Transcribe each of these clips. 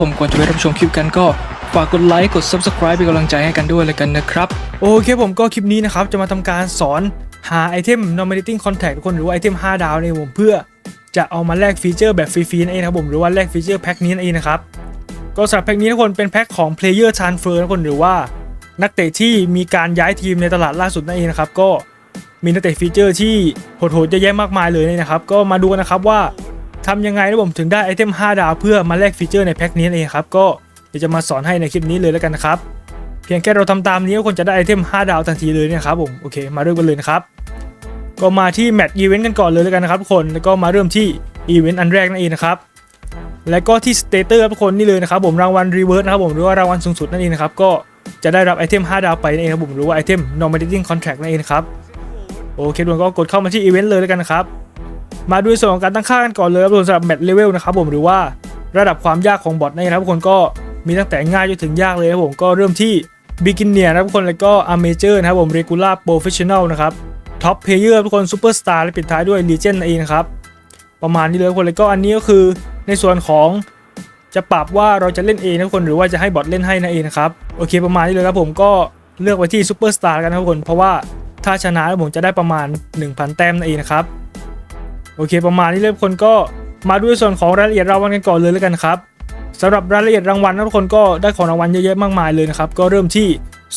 ผมก่อนจะไปรับชมคลิปกันก็ฝากกดไลค์กด Subscribe เป็นกำลังใจให้กันด้วยเลยกันนะครับ โอเคผมก็คลิปนี้นะครับ จะมาทำการสอนหาไอเทม Nominating Contact ทุกคนหรือว่าไอเทม 5 ดาวเนี่ยผมเพื่อจะเอามาแลกฟีเจอร์แบบฟรีๆนั่นเองครับผมหรือว่าแลกฟีเจอร์แพ็คนี้นั่นเองนะครับก็สำหรับแพ็คนี้ทุกคนเป็นแพ็คของ Player Transfer ทุกคนหรือว่านักเตะที่มีการย้ายทีมในตลาดล่าสุดนั่นเองนะครับก็มีนักเตะฟีเจอร์ที่โหดๆเยอะแยะมากมายเลยนะครับ ก็มาดูกันนะครับว่า ทำยังไงนะผมถึงได้ไอเทม 5 ดาวเพื่อมาแลกฟีเจอร์ในแพ็คนี้เองครับ ก็เดี๋ยวจะมาสอนให้ในคลิปนี้เลยแล้วกันนะครับ เพียงแค่เราทำตามนี้ก็คนจะได้ไอเทม 5 ดาวทันทีเลยนะครับผมโอเค มาเริ่มกันเลยนะครับก็มาที่แมตช์อีเวนต์กันก่อนเลยแล้วกันนะครับทุกคนแล้วก็มาเริ่มที่อีเวนต์อันแรกนั่นเองนะครับและก็ที่สเตเตอร์ทุกคนนี่เลยนะครับผมรางวัลรีเวิร์สนะครับผมหรือว่ารางวัลสูงสุดนั่นเองนะครับก็จะได้รับไอเทม 5 ดาวไปนั่นเองครับผมหรือว่าไอเทม nominating contract นั่นเองครับโอเคทุกคนก็กดเข้ามาที่อีเวนต์เลยแล้วกันนะครับ มาดูในส่วนของการตั้งค่ากันก่อนเลยครับสำหรับแมตช์เลเวลนะครับผมหรือว่าระดับความยากของบอทนั่นเองครับทุกคนก็มีตั้งแต่ง่ายจนถึงยากเลยครับผมก็เริ่มที่ beginner นะครับทุกคนแล้วก็ amateur นะครับผม regular professional นะครับ top player ทุกคน superstar และปิดท้ายด้วย legend นั่นเองนะครับประมาณนี้เลยทุกคนแล้วก็อันนี้ก็คือในส่วนของจะปรับว่าเราจะเล่นเองนะทุกคนหรือว่าจะให้บอทเล่นให้นั่นเองนะครับโอเคประมาณนี้เลยครับผมก็เลือกไว้ที่ซูเปอร์สตาร์กันนะทุกคนเพราะว่าถ้าชนะแล้วผมจะได้ประมาณ 1,000 แต้มนั่นเองนะครับ โอเค ประมาณนี้เลยทุกคนก็มาดูในส่วนของรายละเอียดรางวัลกันก่อนเลยแล้วกันครับสำหรับรายละเอียดรางวัลนะทุกคนก็ได้ของรางวัลเยอะแยะมากมายเลยนะครับก็เริ่มที่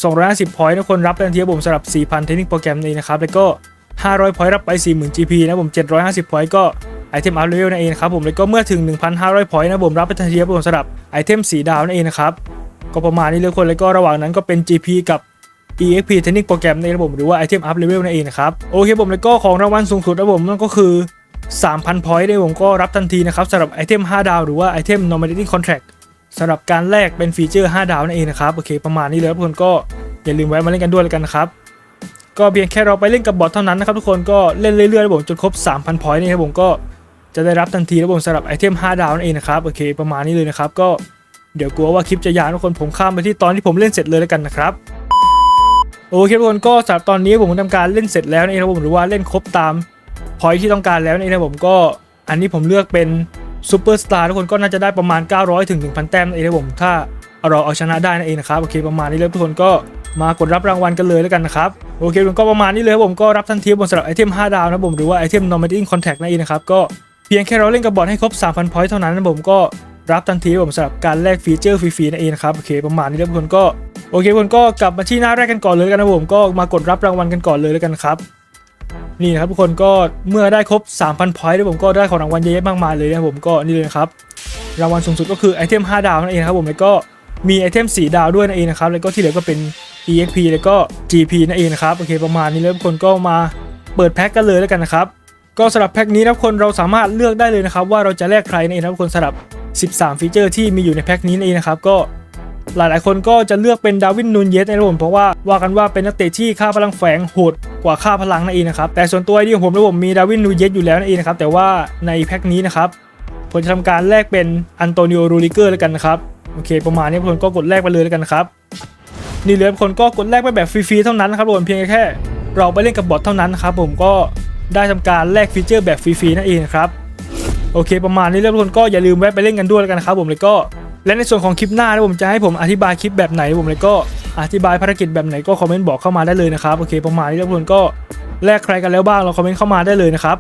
250พอยต์นะทุกคนรับทันทีครับผมสำหรับ 4,000 เทคนิคโปรแกรมนั่นะครับแล้วก็ 500พอยต์รับไป 40,000 GP นะผม 750พอยต์ก็ไอเทมอัพเลเวลนั่นเองครับผมแล้วก็เมื่อถึง 1,500พอยต์นะผมรับไปทันทีครับผมสำหรับไอเทมสีดาวนั่นเองนะครับก็ประมาณนี้เลยคนแล้วก็ระหว่างนั้นก็เป็น GP กับ EXP เทคนิคโปรแกรมนั่นเองครับผมหรือว่าไอเทมอัพเลเวลนั่นเองนะครับโอเคผมแล้วก็ของรางวัลสูงสุดนะผมนั่นก็คือ 3,000พอยต์เนี่ยผมก็รับทันทีนะครับสำหรับไอเทม 5 ดาวหรือว่าไอเทม nominating contract สำหรับการแลกเป็นฟีเจอร์ 5 ดาวนั่นเองนะครับโอเคประมาณนี้เลยทุกคนก็อย่าลืมไว้มาเล่นกันด้วยแล้วกันนะครับก็เพียงแค่เราไปเล่นกับบอทเท่านั้นนะครับทุกคนก็เล่นเรื่อยๆนะผมจนครบ 3,000พอยต์นี่ครับผมก็จะได้รับทันทีนะผมสำหรับไอเทม 5 ดาวนั่นเองนะครับโอเคประมาณนี้เลยนะครับก็เดี๋ยวกลัวว่าคลิปจะยาวทุกคนผมข้ามไปที่ตอนที่ผมเล่นเสร็จเลยแล้วกันนะครับโอเคทุกคนก็สำหรับตอนนี้ผมทำการเล่นเสร็จแล้วนี่ครับผมหรือว่าเล่นครบตาม พอยที่ต้องการแล้วนี่นรับผมก็อันนี้ผมเลือกเป็นซูเปอร์สตาร์ทุกคนก็น่าจะได้ประมาณ 900ถึง1,000 แต้มนั่นเองนะครับผมถ้าเราเอาชนะได้นั่นเองนะครับโอเคประมาณนี้เลยทุกคนก็มากดรับรางวัลกันเลยแล้วกันนะครับโอเคผมก็ประมาณนี้เลยครับผมก็รับทันทีบนสำหรับไอเทม5ดาวนะผมหรือว่าไอเทม Normating Contact นั่นเองนะครับก็เพียงแค่เราเล่นกับบอทให้ครบ 3,000 point เท่านั้นนะผมก็รับทันทีผมสำหรับการแลกฟีเจอร์ฟรีๆนั่นเองนะครับโอเคประมาณนี้แล้วทุกคนก็โอเคทุกคนก็กลับมาที่หน้าแรกกันก่อนเลยแล้วกันนะผมก็มากดรับรางวัลกันก่อนเลยแล้วกันครับ นี่นะครับทุกคนก็เมื่อได้ครบ 3,000 point แล้วผมก็ได้ของรางวัลเยอะแยะมากมายเลยนะผมก็นี่เลยครับรางวัลสูงสุดก็คือไอเทม5ดาวนั่นเองครับผมแล้วก็มีไอเทม4ดาวด้วยนั่นเองนะครับแล้วก็ที่เหลือก็เป็น EXP แล้วก็ GP นั่นเองนะครับโอเคประมาณนี้แล้วทุกคนก็มาเปิดแพ็คกันเลยแล้วกันนะครับก็สำหรับแพ็คนี้นะทุกคนเราสามารถเลือกได้เลยนะครับว่าเราจะแลกใครนั่นเองนะครับทุกคนสำหรับ 13 ฟีเจอร์ที่มีอยู่ในแพ็คนี้นั่นเองนะครับก็ หลายๆ คนก็จะเลือกเป็นดาวินนูนเยสนะครับผมเพราะว่าว่ากันว่าเป็นนักเตะที่ค่าพลังแฝงโหดกว่าค่าพลังนั่นเองนะครับแต่ส่วนตัวไอเดียของผมนะผมมีดาวินนูนเยสอยู่แล้วนั่นเองนะครับแต่ว่าในแพ็คนี้นะครับผมจะทำการแลกเป็นอันโตนิโอรูริเกอร์แล้วกันนะครับโอเค ประมาณนี้ทุกคนก็กดแลกไปเลยแล้วกันครับนี่เลยทุกคนก็กดแลกไปแบบฟรีๆเท่านั้นนะครับทุกคนเพียงแค่ เราไปเล่นกับบอทเท่านั้นครับผมก็ได้ทำการแลกฟีเจอร์แบบฟรีๆนั่นเองครับโอเค ประมาณนี้แล้วทุกคนก็อย่าลืมแวะไปเล่นกันด้วยแล้วกันนะครับผมเลยก็ และในส่วนของคลิปหน้านะผมจะให้ผมอธิบายคลิปแบบไหนผมเลยก็อธิบายภารกิจแบบไหนก็คอมเมนต์บอกเข้ามาได้เลยนะครับโอเคประมาณนี้แล้วทุกคนก็แลกใครกันแล้วบ้างเราคอมเมนต์เข้ามาได้เลยนะครับ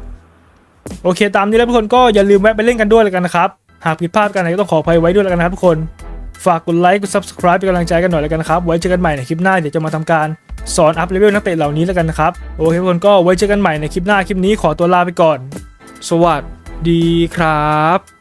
โอเค ตามนี้แล้วทุกคนก็อย่าลืมแวะไปเล่นกันด้วยแล้วกันนะครับหากผิดพลาดกันไหนก็ต้องขออภัยไว้ด้วยแล้วกันนะครับทุกคนฝากกดไลค์กด subscribe เป็นกำลังใจกันหน่อยแล้วกันนะครับ ไว้เจอกันใหม่ในคลิปหน้าเดี๋ยวจะมาทำการสอนอัพเลเวลนักเตะเหล่านี้แล้วกันนะครับ โอเคทุกคนก็ไว้เจอกันใหม่ในคลิปหน้าคลิปนี้ขอตัวลาไปก่อน สวัสดีครับ